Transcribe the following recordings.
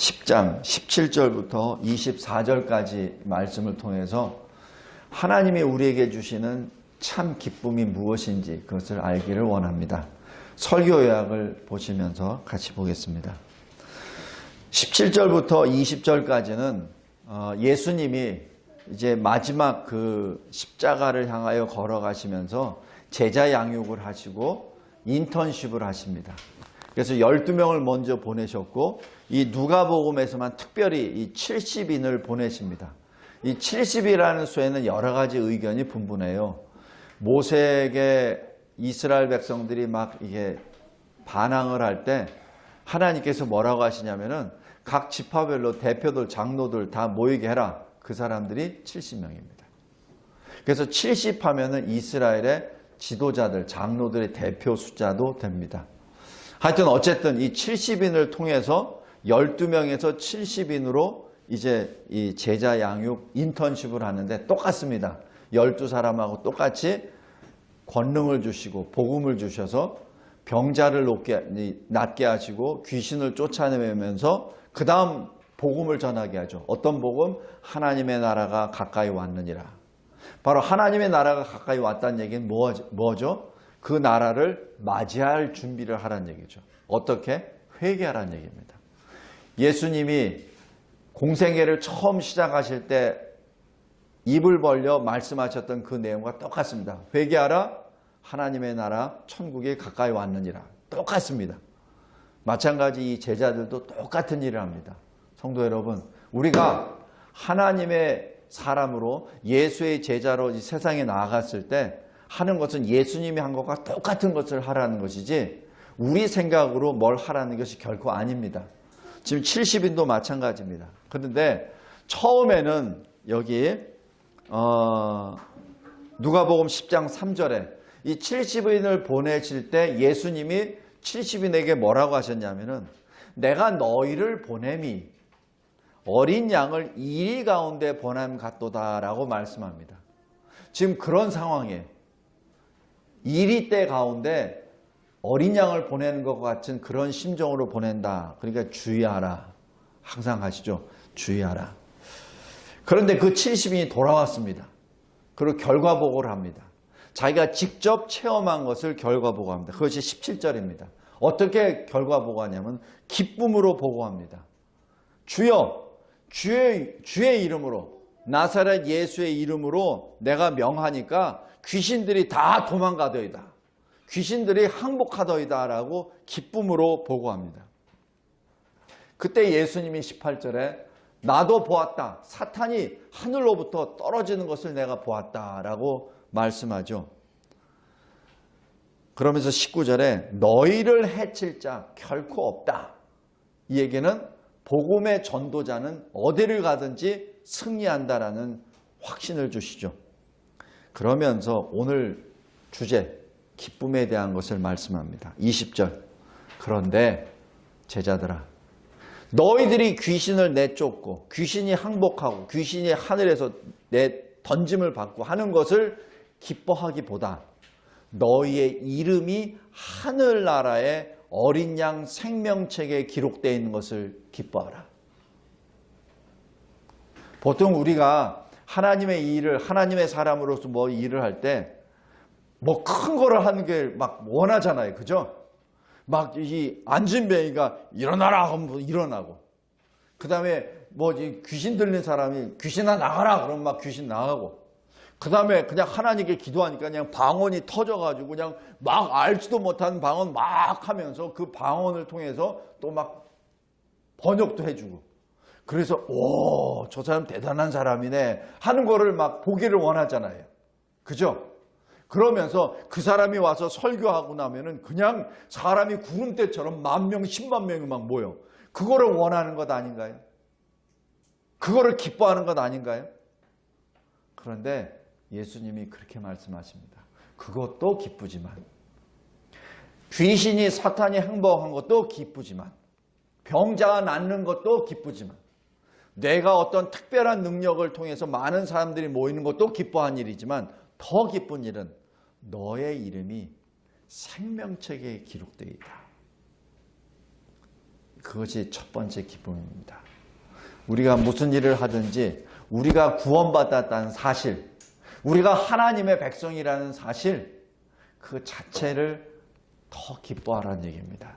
10장 17절부터 24절까지 말씀을 통해서 하나님이 우리에게 주시는 참 기쁨이 무엇인지 그것을 알기를 원합니다. 설교 요약을 보시면서 같이 보겠습니다. 17절부터 20절까지는 어, 예수님이 이제 마지막 그 십자가를 향하여 걸어가시면서 제자 양육을 하시고 인턴십을 하십니다. 그래서 12명을 먼저 보내셨고 이 누가복음에서만 특별히 이 70인을 보내십니다. 이 70이라는 수에는 여러 가지 의견이 분분해요. 모세에게 이스라엘 백성들이 막 이게 반항을 할 때 하나님께서 뭐라고 하시냐면은 각 지파별로 대표들, 장로들 다 모이게 해라. 그 사람들이 70명입니다. 그래서 70 하면은 이스라엘의 지도자들, 장로들의 대표 숫자도 됩니다. 하여튼 어쨌든 이 70인을 통해서 12명에서 70인으로 이제 이 제자 양육 인턴십을 하는데 똑같습니다. 12사람하고 똑같이 권능을 주시고 복음을 주셔서 병자를 높게, 낫게 하시고 귀신을 쫓아내면서 그 다음 복음을 전하게 하죠. 어떤 복음? 하나님의 나라가 가까이 왔느니라. 바로 하나님의 나라가 가까이 왔다는 얘기는 뭐죠? 그 나라를 맞이할 준비를 하라는 얘기죠. 어떻게? 회개하라는 얘기입니다. 예수님이 공생애를 처음 시작하실 때 입을 벌려 말씀하셨던 그 내용과 똑같습니다. 회개하라 하나님의 나라 천국에 가까이 왔느니라. 똑같습니다. 마찬가지 이 제자들도 똑같은 일을 합니다. 성도 여러분, 우리가 하나님의 사람으로 예수의 제자로 이 세상에 나아갔을 때 하는 것은 예수님이 한 것과 똑같은 것을 하라는 것이지 우리 생각으로 뭘 하라는 것이 결코 아닙니다. 지금 70인도 마찬가지입니다. 그런데 처음에는 여기 어, 누가복음 10장 3절에 이 70인을 보내실 때 예수님이 70인에게 뭐라고 하셨냐면은 내가 너희를 보냄이 어린 양을 이리 가운데 보냄 같도다라고 말씀합니다. 지금 그런 상황이에요. 이리 때 가운데 어린 양을 보내는 것 같은 그런 심정으로 보낸다. 그러니까 주의하라. 항상 하시죠. 주의하라. 그런데 그 70인이 돌아왔습니다. 그리고 결과 보고를 합니다. 자기가 직접 체험한 것을 결과 보고합니다. 그것이 17절입니다. 어떻게 결과 보고하냐면 기쁨으로 보고합니다. 주여 주의 주의 이름으로 나사렛 예수의 이름으로 내가 명하니까 귀신들이 다 도망가더이다. 귀신들이 항복하더이다 라고 기쁨으로 보고합니다. 그때 예수님이 18절에 나도 보았다. 사탄이 하늘로부터 떨어지는 것을 내가 보았다 라고 말씀하죠. 그러면서 19절에 너희를 해칠 자 결코 없다. 이 얘기는 복음의 전도자는 어디를 가든지 승리한다라는 확신을 주시죠. 그러면서 오늘 주제 기쁨에 대한 것을 말씀합니다. 20절 그런데 제자들아 너희들이 귀신을 내쫓고 귀신이 항복하고 귀신이 하늘에서 내 던짐을 받고 하는 것을 기뻐하기보다 너희의 이름이 하늘나라의 어린 양 생명책에 기록되어 있는 것을 기뻐하라. 보통 우리가 하나님의 일을 하나님의 사람으로서 뭐 일을 할 때 뭐 큰 거를 하는 게 막 원하잖아요. 그죠? 막이 안진뱅이가 일어나라 하면 일어나고 그 다음에 뭐 귀신 들린 사람이 귀신아 나가라 그러면 막 귀신 나가고 그 다음에 그냥 하나님께 기도하니까 그냥 방언이 터져가지고 그냥 막 알지도 못한 방언 막 하면서 그 방언을 통해서 또 막 번역도 해주고 그래서 오 저 사람 대단한 사람이네 하는 거를 막 보기를 원하잖아요. 그죠? 그러면서 그 사람이 와서 설교하고 나면은 그냥 사람이 구름대처럼 만 명, 십만 명이 막 모여. 그거를 원하는 것 아닌가요? 그거를 기뻐하는 것 아닌가요? 그런데 예수님이 그렇게 말씀하십니다. 그것도 기쁘지만 귀신이 사탄이 행복한 것도 기쁘지만 병자가 낫는 것도 기쁘지만 내가 어떤 특별한 능력을 통해서 많은 사람들이 모이는 것도 기뻐한 일이지만 더 기쁜 일은 너의 이름이 생명책에 기록되어 있다. 그것이 첫 번째 기쁨입니다. 우리가 무슨 일을 하든지 우리가 구원받았다는 사실, 우리가 하나님의 백성이라는 사실, 그 자체를 더 기뻐하라는 얘기입니다.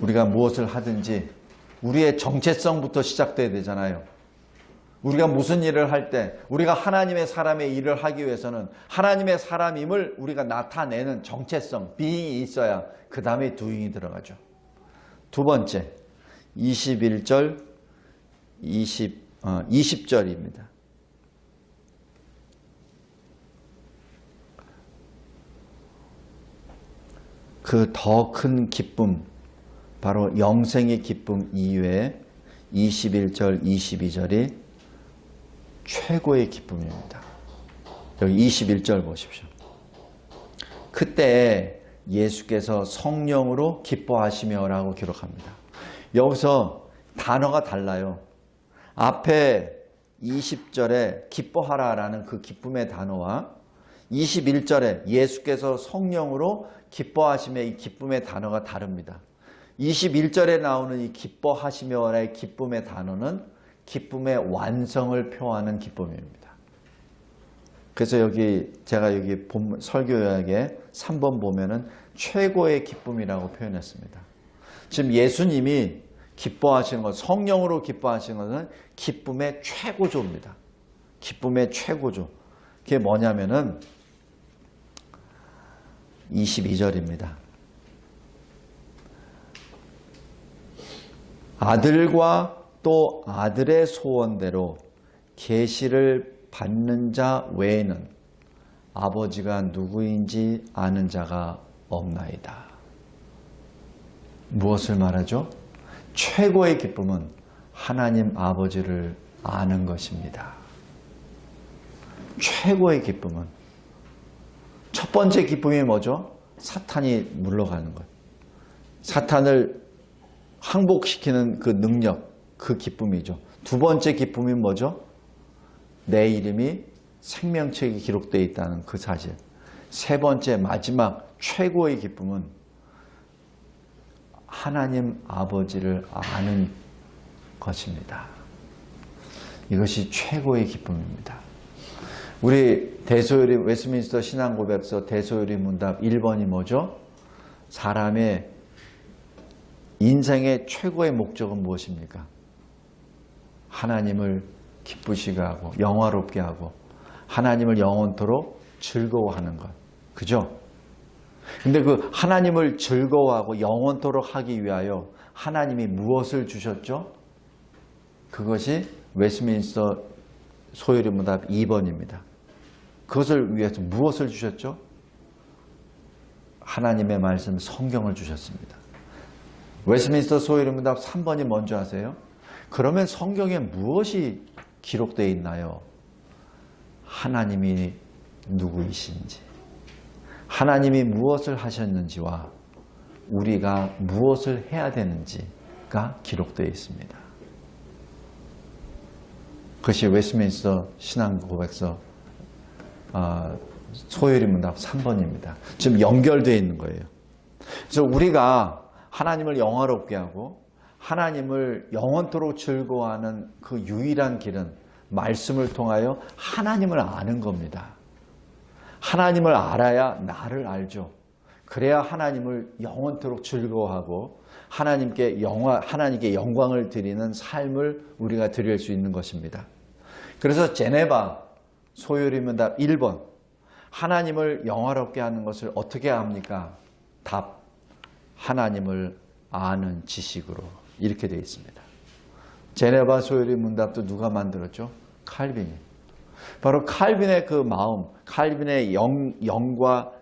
우리가 무엇을 하든지 우리의 정체성부터 시작돼야 되잖아요. 우리가 무슨 일을 할 때, 우리가 하나님의 사람의 일을 하기 위해서는 하나님의 사람임을 우리가 나타내는 정체성, 비잉이 있어야 그 다음에 doing이 들어가죠. 두 번째, 21절, 20, 어, 20절입니다. 그 더 큰 기쁨, 바로 영생의 기쁨 이외에 21절, 22절이 최고의 기쁨입니다. 여기 21절 보십시오. 그때 예수께서 성령으로 기뻐하시며라고 기록합니다. 여기서 단어가 달라요. 앞에 20절에 기뻐하라라는 그 기쁨의 단어와 21절에 예수께서 성령으로 기뻐하심의 이 기쁨의 단어가 다릅니다. 21절에 나오는 이 기뻐하시며라의 기쁨의 단어는 기쁨의 완성을 표하는 기쁨입니다. 그래서 여기 제가 여기 본 설교 요약에 3번 보면은 최고의 기쁨이라고 표현했습니다. 지금 예수님이 기뻐하시는 것, 성령으로 기뻐하시는 것은 기쁨의 최고조입니다. 기쁨의 최고조. 그게 뭐냐면은 22절입니다. 아들과 또 아들의 소원대로 계시를 받는 자 외에는 아버지가 누구인지 아는 자가 없나이다. 무엇을 말하죠? 최고의 기쁨은 하나님 아버지를 아는 것입니다. 최고의 기쁨은 첫 번째 기쁨이 뭐죠? 사탄이 물러가는 것. 사탄을 항복시키는 그 능력, 그 기쁨이죠. 두 번째 기쁨이 뭐죠? 내 이름이 생명책에 기록되어 있다는 그 사실. 세 번째, 마지막, 최고의 기쁨은 하나님 아버지를 아는 것입니다. 이것이 최고의 기쁨입니다. 우리 대소요리 웨스민스터 신앙고백서 대소요리 문답 1번이 뭐죠? 사람의 인생의 최고의 목적은 무엇입니까? 하나님을 기쁘시게 하고 영화롭게 하고 하나님을 영원토록 즐거워하는 것. 그죠? 근데 그 하나님을 즐거워하고 영원토록 하기 위하여 하나님이 무엇을 주셨죠? 그것이 웨스민스터 소요리 문답 2번입니다. 그것을 위해서 무엇을 주셨죠? 하나님의 말씀 성경을 주셨습니다. 웨스민스터 문답 3번이 뭔지 아세요? 그러면 성경에 무엇이 기록되어 있나요? 하나님이 누구이신지, 하나님이 무엇을 하셨는지와 우리가 무엇을 해야 되는지가 기록되어 있습니다. 그것이 웨스민스터 신앙 고백서 아, 소요리 문답 3번입니다. 지금 연결되어 있는 거예요. 그래서 우리가 하나님을 영화롭게 하고 하나님을 영원토록 즐거워하는 그 유일한 길은 말씀을 통하여 하나님을 아는 겁니다. 하나님을 알아야 나를 알죠. 그래야 하나님을 영원토록 즐거워하고 하나님께 영화, 하나님께 영광을 드리는 삶을 우리가 드릴 수 있는 것입니다. 그래서 제네바 소요리문답 1번 하나님을 영화롭게 하는 것을 어떻게 합니까? 답 하나님을 아는 지식으로 이렇게 되어 있습니다. 제네바 소요리 문답도 누가 만들었죠? 칼빈이. 바로 칼빈의 그 마음, 칼빈의 영, 영과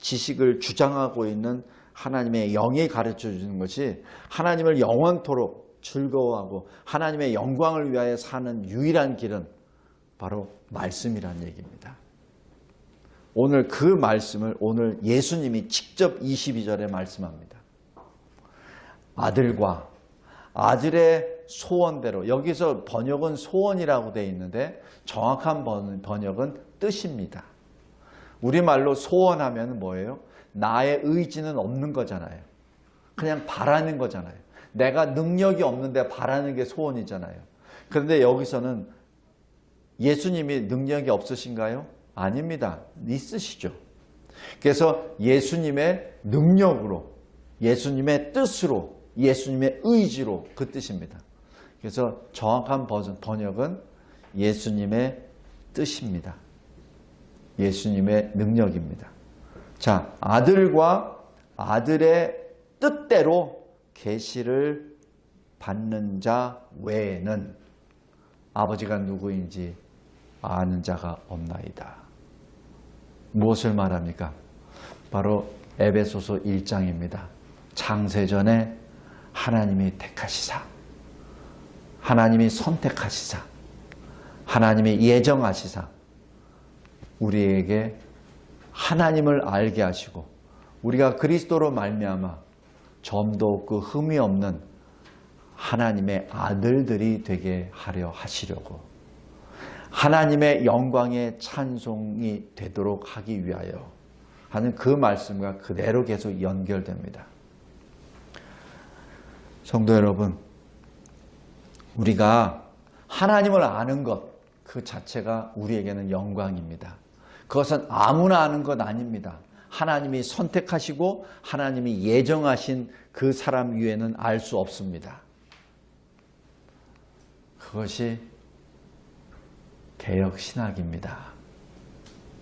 지식을 주장하고 있는 하나님의 영이 가르쳐 주는 것이 하나님을 영원토록 즐거워하고 하나님의 영광을 위하여 사는 유일한 길은 바로 말씀이라는 얘기입니다. 오늘 그 말씀을 오늘 예수님이 직접 22절에 말씀합니다. 아들과 아들의 소원대로 여기서 번역은 소원이라고 되어 있는데 정확한 번역은 뜻입니다. 우리말로 소원하면 뭐예요? 나의 의지는 없는 거잖아요. 그냥 바라는 거잖아요. 내가 능력이 없는데 바라는 게 소원이잖아요. 그런데 여기서는 예수님이 능력이 없으신가요? 아닙니다. 있으시죠. 그래서 예수님의 능력으로, 예수님의 뜻으로, 예수님의 의지로 그 뜻입니다. 그래서 정확한 번역은 예수님의 뜻입니다. 예수님의 능력입니다. 자, 아들과 아들의 뜻대로 계시를 받는 자 외에는 아버지가 누구인지 아는 자가 없나이다. 무엇을 말합니까? 바로 에베소서 1장입니다. 창세전에 하나님이 택하시사, 하나님이 선택하시사, 하나님이 예정하시사, 우리에게 하나님을 알게 하시고 우리가 그리스도로 말미암아 점도 없고 흠이 없는 하나님의 아들들이 되게 하려 하시려고 하나님의 영광의 찬송이 되도록 하기 위하여 하는 그 말씀과 그대로 계속 연결됩니다. 성도 여러분, 우리가 하나님을 아는 것 그 자체가 우리에게는 영광입니다. 그것은 아무나 아는 것 아닙니다. 하나님이 선택하시고 하나님이 예정하신 그 사람 위에는 알 수 없습니다. 그것이 개혁 신학입니다.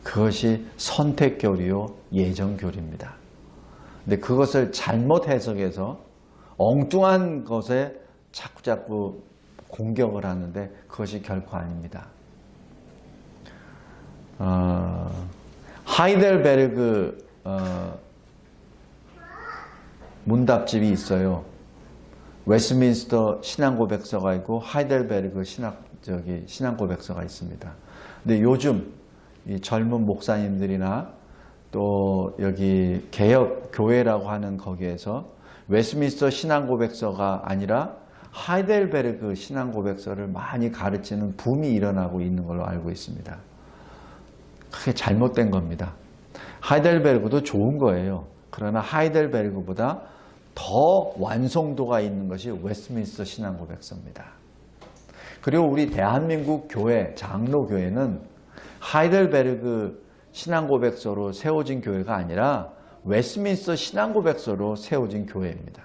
그것이 선택교리요 예정교리입니다. 근데 그것을 잘못 해석해서 엉뚱한 것에 자꾸자꾸 공격을 하는데 그것이 결코 아닙니다. 어, 하이델베르그 어, 문답집이 있어요. 웨스민스터 신앙고백서가 있고 하이델베르그 신학 저기 신앙 고백서가 있습니다. 근데 요즘 이 젊은 목사님들이나 또 여기 개혁 교회라고 하는 거기에서 웨스민스터 신앙 고백서가 아니라 하이델베르그 신앙 고백서를 많이 가르치는 붐이 일어나고 있는 걸로 알고 있습니다. 크게 잘못된 겁니다. 하이델베르그도 좋은 거예요. 그러나 하이델베르그보다 더 완성도가 있는 것이 웨스민스터 신앙 고백서입니다. 그리고 우리 대한민국 교회, 장로교회는 하이델베르그 신앙고백서로 세워진 교회가 아니라 웨스민스터 신앙고백서로 세워진 교회입니다.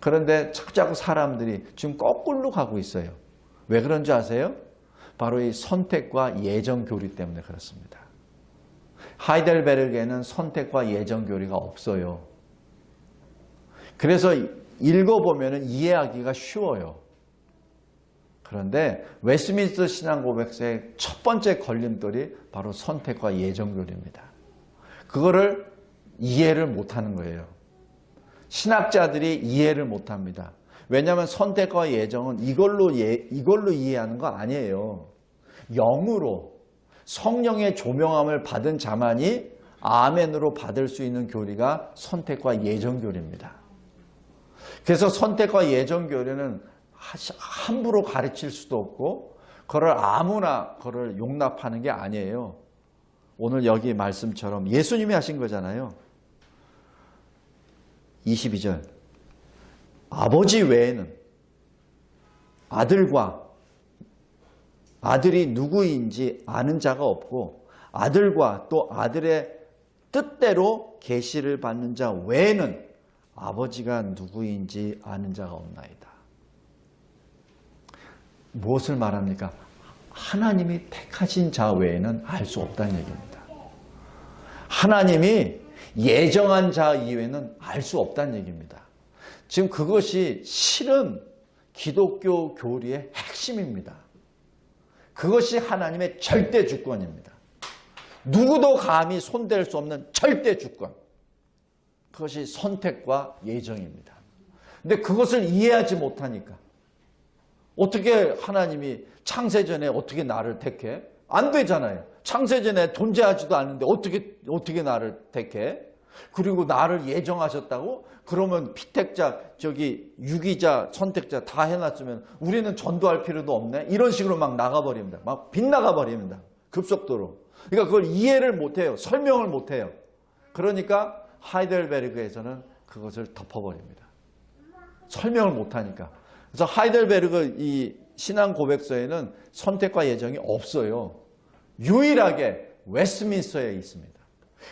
그런데 자꾸 사람들이 지금 거꾸로 가고 있어요. 왜 그런지 아세요? 바로 이 선택과 예정 교리 때문에 그렇습니다. 하이델베르그에는 선택과 예정 교리가 없어요. 그래서 읽어보면 이해하기가 쉬워요. 그런데 웨스민스터 신앙 고백서의 첫 번째 걸림돌이 바로 선택과 예정 교리입니다. 그거를 이해를 못하는 거예요. 신학자들이 이해를 못합니다. 왜냐하면 선택과 예정은 이걸로 예, 이걸로 이해하는 거 아니에요. 영으로 성령의 조명함을 받은 자만이 아멘으로 받을 수 있는 교리가 선택과 예정 교리입니다. 그래서 선택과 예정 교리는 함부로 가르칠 수도 없고 그를 아무나 그를 용납하는 게 아니에요. 오늘 여기 말씀처럼 예수님이 하신 거잖아요. 22절. 아버지 외에는 아들과 아들이 누구인지 아는 자가 없고 아들과 또 아들의 뜻대로 계시를 받는 자 외에는 아버지가 누구인지 아는 자가 없나이다. 무엇을 말합니까? 하나님이 택하신 자 외에는 알 수 없다는 얘기입니다. 하나님이 예정한 자 이외에는 알 수 없다는 얘기입니다. 지금 그것이 실은 기독교 교리의 핵심입니다. 그것이 하나님의 절대 주권입니다. 누구도 감히 손댈 수 없는 절대 주권. 그것이 선택과 예정입니다. 근데 그것을 이해하지 못하니까 어떻게 하나님이 창세전에 어떻게 나를 택해? 안 되잖아요. 창세전에 존재하지도 않는데 어떻게 어떻게 나를 택해? 그리고 나를 예정하셨다고? 그러면 피택자, 저기 유기자, 선택자 다 해놨으면 우리는 전도할 필요도 없네? 이런 식으로 막 나가버립니다. 막 빗나가버립니다. 급속도로. 그러니까 그걸 이해를 못해요. 설명을 못해요. 그러니까 하이델베르그에서는 그것을 덮어버립니다. 설명을 못하니까. 그래서 하이델베르그 이 신앙 고백서에는 선택과 예정이 없어요. 유일하게 웨스트민스터에 있습니다.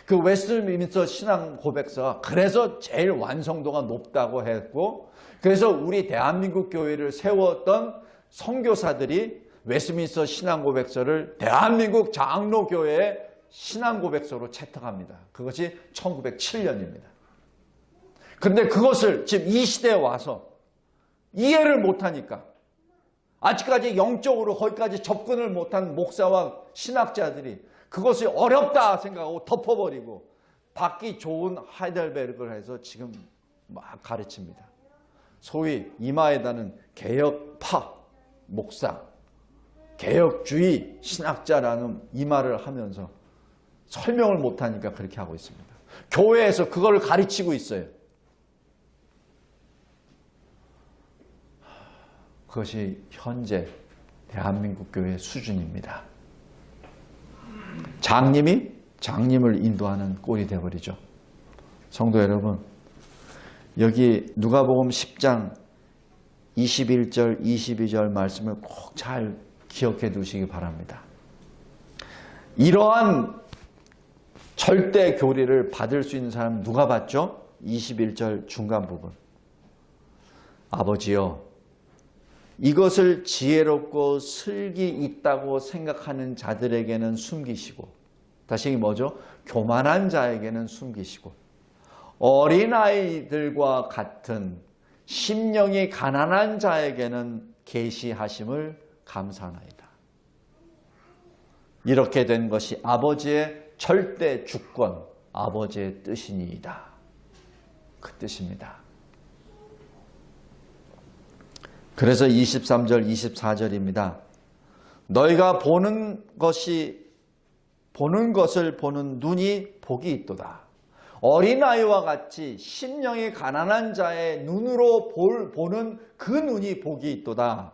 그 웨스트민스터 신앙 고백서가 그래서 제일 완성도가 높다고 했고 그래서 우리 대한민국 교회를 세웠던 선교사들이 웨스트민스터 신앙 고백서를 대한민국 장로교회의 신앙 고백서로 채택합니다. 그것이 1907년입니다. 그런데 그것을 지금 이 시대에 와서 이해를 못하니까 아직까지 영적으로 거기까지 접근을 못한 목사와 신학자들이 그것이 어렵다 생각하고 덮어버리고 받기 좋은 하이델베르그를 해서 지금 막 가르칩니다. 소위 이마에다는 개혁파 목사, 개혁주의 신학자라는 이마를 하면서 설명을 못하니까 그렇게 하고 있습니다. 교회에서 그걸 가르치고 있어요. 그것이 현재 대한민국 교회의 수준입니다. 장님이 장님을 인도하는 꼴이 되어버리죠. 성도 여러분, 여기 누가복음 10장 21절, 22절 말씀을 꼭 잘 기억해 두시기 바랍니다. 이러한 절대 교리를 받을 수 있는 사람 누가 받죠? 21절 중간 부분. 아버지여, 이것을 지혜롭고 슬기 있다고 생각하는 자들에게는 숨기시고, 다시 뭐죠? 교만한 자에게는 숨기시고, 어린아이들과 같은 심령이 가난한 자에게는 계시하심을 감사하나이다. 이렇게 된 것이 아버지의 절대 주권, 아버지의 뜻이니이다. 그 뜻입니다. 그래서 23절, 24절입니다. 너희가 보는 것이, 보는 것을 보는 눈이 복이 있도다. 어린아이와 같이 심령이 가난한 자의 눈으로 볼, 보는 그 눈이 복이 있도다.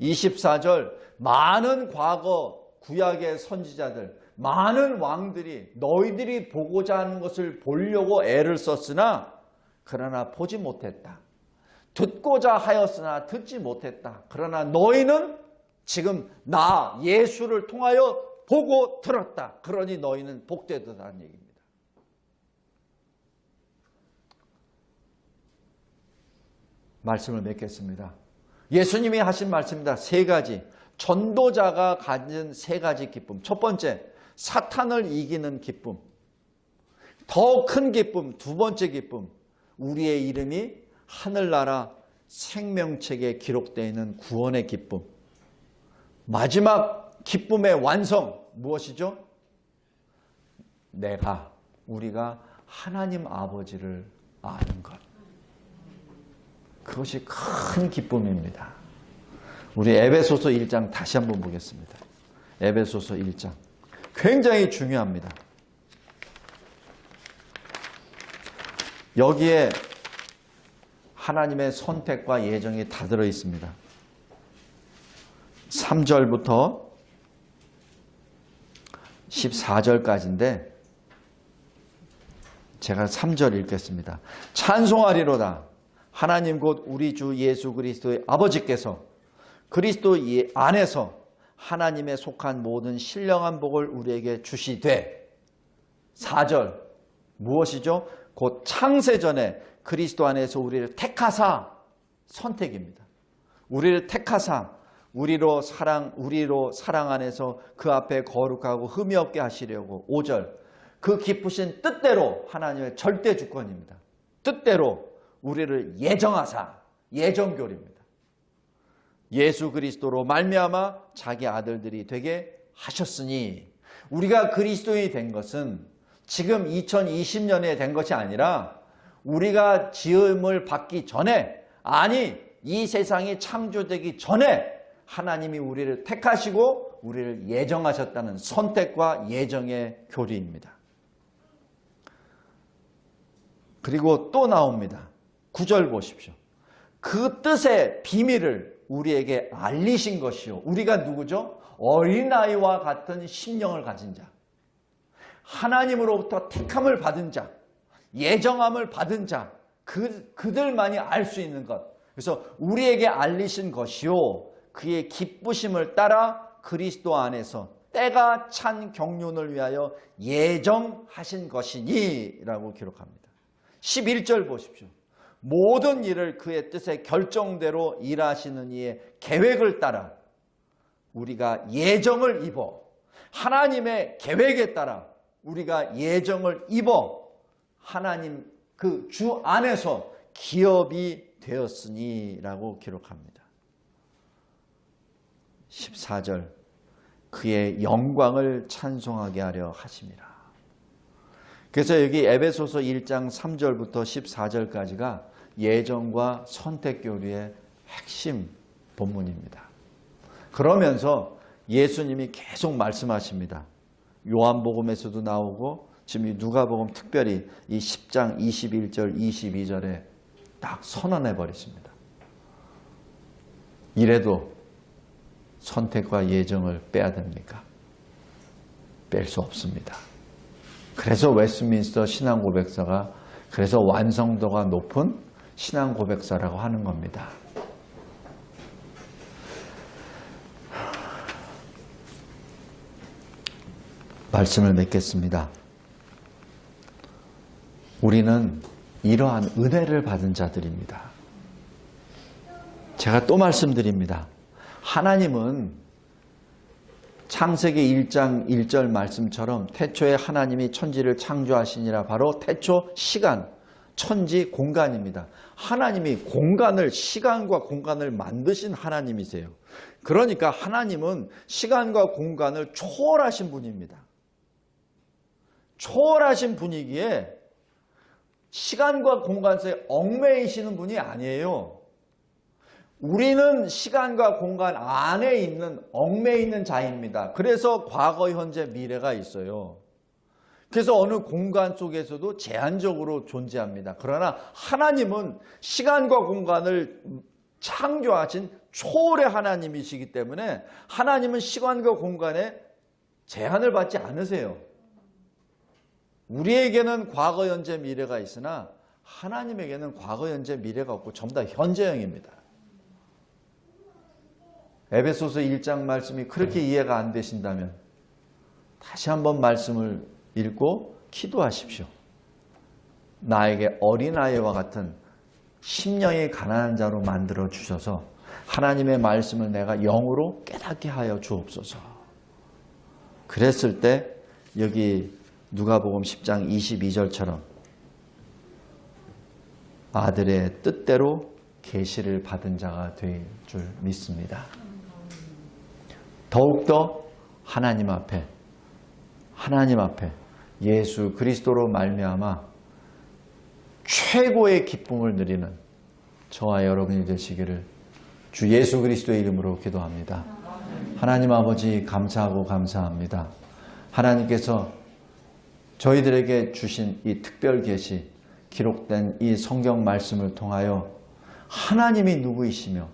24절, 많은 과거 구약의 선지자들, 많은 왕들이 너희들이 보고자 하는 것을 보려고 애를 썼으나 그러나 보지 못했다. 듣고자 하였으나 듣지 못했다. 그러나 너희는 지금 나 예수를 통하여 보고 들었다. 그러니 너희는 복되다는 얘기입니다. 말씀을 맺겠습니다. 예수님이 하신 말씀입니다. 세 가지. 전도자가 가진 세 가지 기쁨. 첫 번째, 사탄을 이기는 기쁨. 더 큰 기쁨. 두 번째 기쁨. 우리의 이름이 하늘나라 생명책에 기록되어 있는 구원의 기쁨. 마지막 기쁨의 완성. 무엇이죠? 내가, 우리가 하나님 아버지를 아는 것. 그것이 큰 기쁨입니다. 우리 에베소서 1장 다시 한번 보겠습니다. 에베소서 1장. 굉장히 중요합니다. 여기에 하나님의 선택과 예정이 다 들어 있습니다. 3절부터 14절까지인데 제가 3절 읽겠습니다. 찬송하리로다. 하나님 곧 우리 주 예수 그리스도의 아버지께서 그리스도 안에서 하나님의 속한 모든 신령한 복을 우리에게 주시되 4절 무엇이죠? 곧 창세전에 그리스도 안에서 우리를 택하사 선택입니다. 우리를 택하사 우리로 사랑 우리로 사랑 안에서 그 앞에 거룩하고 흠이 없게 하시려고 5절 그 기쁘신 뜻대로 하나님의 절대 주권입니다. 뜻대로 우리를 예정하사 예정교리입니다. 예수 그리스도로 말미암아 자기 아들들이 되게 하셨으니 우리가 그리스도인이 된 것은 지금 2020년에 된 것이 아니라 우리가 지음을 받기 전에 아니 이 세상이 창조되기 전에 하나님이 우리를 택하시고 우리를 예정하셨다는 선택과 예정의 교리입니다. 그리고 또 나옵니다. 9절 보십시오. 그 뜻의 비밀을 우리에게 알리신 것이요. 우리가 누구죠? 어린아이와 같은 심령을 가진 자. 하나님으로부터 택함을 받은 자. 예정함을 받은 자, 그, 그들만이 알 수 있는 것. 그래서 우리에게 알리신 것이요. 그의 기쁘심을 따라 그리스도 안에서 때가 찬 경륜을 위하여 예정하신 것이니 라고 기록합니다. 11절 보십시오. 모든 일을 그의 뜻의 결정대로 일하시는 이의 계획을 따라 우리가 예정을 입어 하나님의 계획에 따라 우리가 예정을 입어 하나님 그 주 안에서 기업이 되었으니라고 기록합니다. 14절 그의 영광을 찬송하게 하려 하심이라. 그래서 여기 에베소서 1장 3절부터 14절까지가 예정과 선택 교류의 핵심 본문입니다. 그러면서 예수님이 계속 말씀하십니다. 요한복음에서도 나오고 지금 이 누가복음 특별히 이 10장 21절 22절에 딱 선언해 버렸습니다. 이래도 선택과 예정을 빼야 됩니까? 뺄 수 없습니다. 그래서 웨스민스터 신앙 고백사가 그래서 완성도가 높은 신앙 고백사라고 하는 겁니다. 말씀을 맺겠습니다. 우리는 이러한 은혜를 받은 자들입니다. 제가 또 말씀드립니다. 하나님은 창세기 1장 1절 말씀처럼 태초에 하나님이 천지를 창조하시니라 바로 태초 시간, 천지 공간입니다. 하나님이 공간을, 시간과 공간을 만드신 하나님이세요. 그러니까 하나님은 시간과 공간을 초월하신 분입니다. 초월하신 분이기에 시간과 공간 사이에 얽매이시는 분이 아니에요. 우리는 시간과 공간 안에 있는 얽매여 있는 자입니다. 그래서 과거, 현재, 미래가 있어요. 그래서 어느 공간 속에서도 제한적으로 존재합니다. 그러나 하나님은 시간과 공간을 창조하신 초월의 하나님이시기 때문에 하나님은 시간과 공간에 제한을 받지 않으세요. 우리에게는 과거, 현재, 미래가 있으나 하나님에게는 과거, 현재, 미래가 없고 전부 다 현재형입니다. 에베소서 1장 말씀이 그렇게 이해가 안 되신다면 다시 한번 말씀을 읽고 기도하십시오. 나에게 어린아이와 같은 심령이 가난한 자로 만들어 주셔서 하나님의 말씀을 내가 영으로 깨닫게 하여 주옵소서. 그랬을 때 여기 누가복음 10장 22절처럼 아들의 뜻대로 계시를 받은 자가 될 줄 믿습니다. 더욱더 하나님 앞에 하나님 앞에 예수 그리스도로 말미암아 최고의 기쁨을 누리는 저와 여러분이 되시기를 주 예수 그리스도의 이름으로 기도합니다. 하나님 아버지 감사하고 감사합니다. 하나님께서 저희들에게 주신 이 특별 계시 기록된 이 성경 말씀을 통하여 하나님이 누구이시며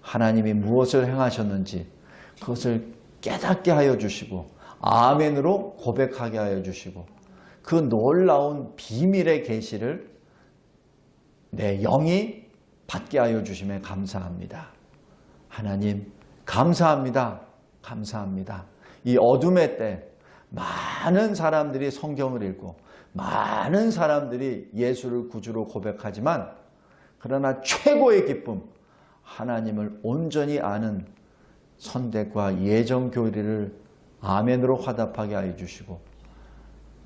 하나님이 무엇을 행하셨는지 그것을 깨닫게 하여 주시고 아멘으로 고백하게 하여 주시고 그 놀라운 비밀의 계시를 내 영이 받게 하여 주심에 감사합니다. 하나님 감사합니다. 감사합니다. 이 어둠의 때 많은 사람들이 성경을 읽고 많은 사람들이 예수를 구주로 고백하지만 그러나 최고의 기쁨 하나님을 온전히 아는 선택과 예정 교리를 아멘으로 화답하게 하여 주시고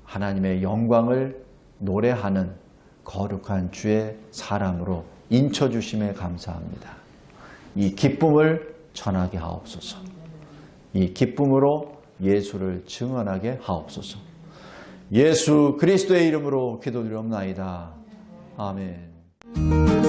하나님의 영광을 노래하는 거룩한 주의 사람으로 인쳐 주심에 감사합니다. 이 기쁨을 전하게 하옵소서. 이 기쁨으로 예수를 증언하게 하옵소서. 예수 그리스도의 이름으로 기도드리옵나이다. 아멘.